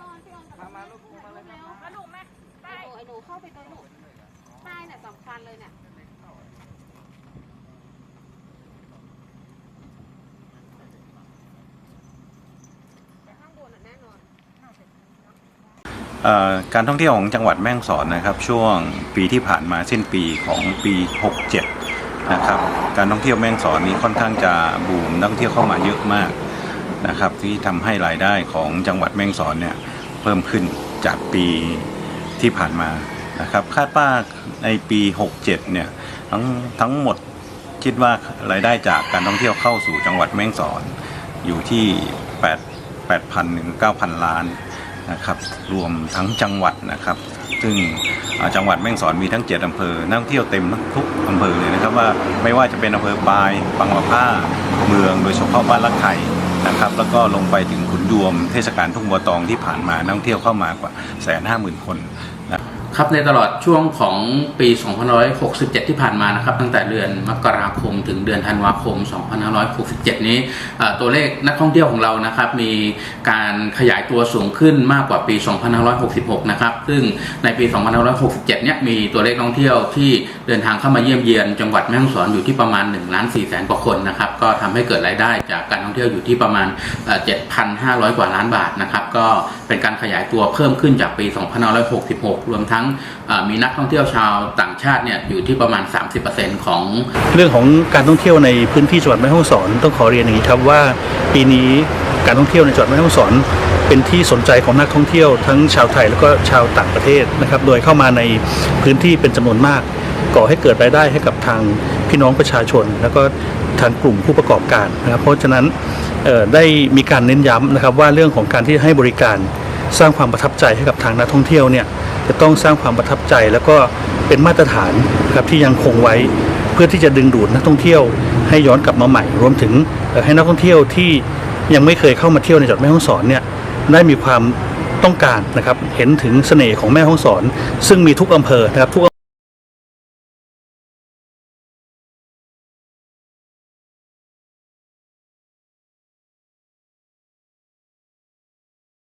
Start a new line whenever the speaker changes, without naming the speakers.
ออ
นพี่ออนกับมาลูกมาเลยมาลูกแม่ไอ้หนูไอ้หนูเข้าไปตัวลูกใต้เนี่ยสำคัญเลยเนี่ยแต่ข้างบนน่ะแน่นอน
เอ่อการท่องเที่ยวของจังหวัดแม่ฮ่องสอนนะครับ ช่วงปีที่ผ่านมาสิ้นปีของปี 67 นะครับ การท่องเที่ยวแม่ฮ่องสอนนี้ค่อนข้างจะบูมนักท่องเที่ยวเข้ามาเยอะมาก นะครับที่ทำให้รายได้ของจังหวัดแม่งสอนเนี่ยเพิ่มขึ้นจากปีที่ผ่านมานะครับ คาดว่าในปี 67 เนี่ยทั้งทั้งหมดคิดว่ารายได้จากการท่องเที่ยวเข้าสู่จังหวัดแม่งสอน อยู่ที่8 8,000ถึง9,000 ล้านนะครับรวมทั้งจังหวัดนะครับ ซึ่งจังหวัดแม่งสอนมีทั้ง 7อำเภอนักท่องเที่ยวเต็มทุกอำเภอเลยนะครับว่าไม่ว่าจะเป็นอำเภอปายปังมะผ้าเมืองโดยเฉพาะบ้านละไข่ นะครับแล้วก็ลงไปถึงขุนยวมเทศกาลทุ่งบัวตองที่ผ่านมานักท่องเที่ยวเข้ามากว่าแสนห้าหมื่นคนนะ
ครับในตลอดช่วงของปี 2567 ที่ผ่านมานะครับตั้งแต่เดือนมกราคมถึงเดือนธันวาคม 2567 นี้ตัวเลขนักท่องเที่ยวของเรานะครับมีการขยายตัวสูงขึ้นมากกว่าปี 2566 นะครับซึ่งในปี 2567 เนี่ยมีตัวเลขนักท่องเที่ยวที่เดินทางเข้ามาเยี่ยมเยียน จังหวัดแม่ฮ่องสอนอยู่ที่ประมาณ1ล้าน4แสนกว่าคนนะครับก็ทำให้เกิดรายได้จากการท่องเที่ยวอยู่ที่ประมาณเอ่อ7,500 กว่าล้านบาทนะครับก็เป็นการขยายตัวเพิ่มขึ้นจากปี 2566 รวมทั้งมีนักท่องเที่ยวชาวต่างชาติเนี่ยอยู่ที่ประมาณ 30%ของ
เรื่องของการท่องเที่ยวในพื้นที่จังหวัดแม่ฮ่องสอนต้องขอเรียนอย่างนี้ครับว่า ปีนี้การท่องเที่ยวในจังหวัดแม่ฮ่องสอนเป็นที่สนใจของนักท่องเที่ยวทั้งชาวไทยแล้วก็ชาวต่างประเทศนะครับ โดยเข้ามาในพื้นที่เป็นจำนวนมาก ก่อให้เกิดรายได้ให้กับทางพี่น้องประชาชน แล้วก็ทางกลุ่มผู้ประกอบการนะครับ เพราะฉะนั้นได้มีการเน้นย้ำนะครับว่าเรื่องของการที่ให้บริการสร้างความประทับใจให้กับทางนักท่องเที่ยวเนี่ย จะต้องสร้างความประทับใจ แล้วก็เป็นมาตรฐานครับที่ยังคงไว้เพื่อที่จะดึงดูดนักท่องเที่ยวให้ย้อนกลับมาใหม่ รวมถึงให้นักท่องเที่ยวที่ยังไม่เคยเข้ามาเที่ยวในจังหวัดแม่ฮ่องสอนเนี่ยได้มีความต้องการนะครับเห็นถึงเสน่ห์ของแม่ฮ่องสอน ซึ่งมีทุกอำเภอนะครับทุก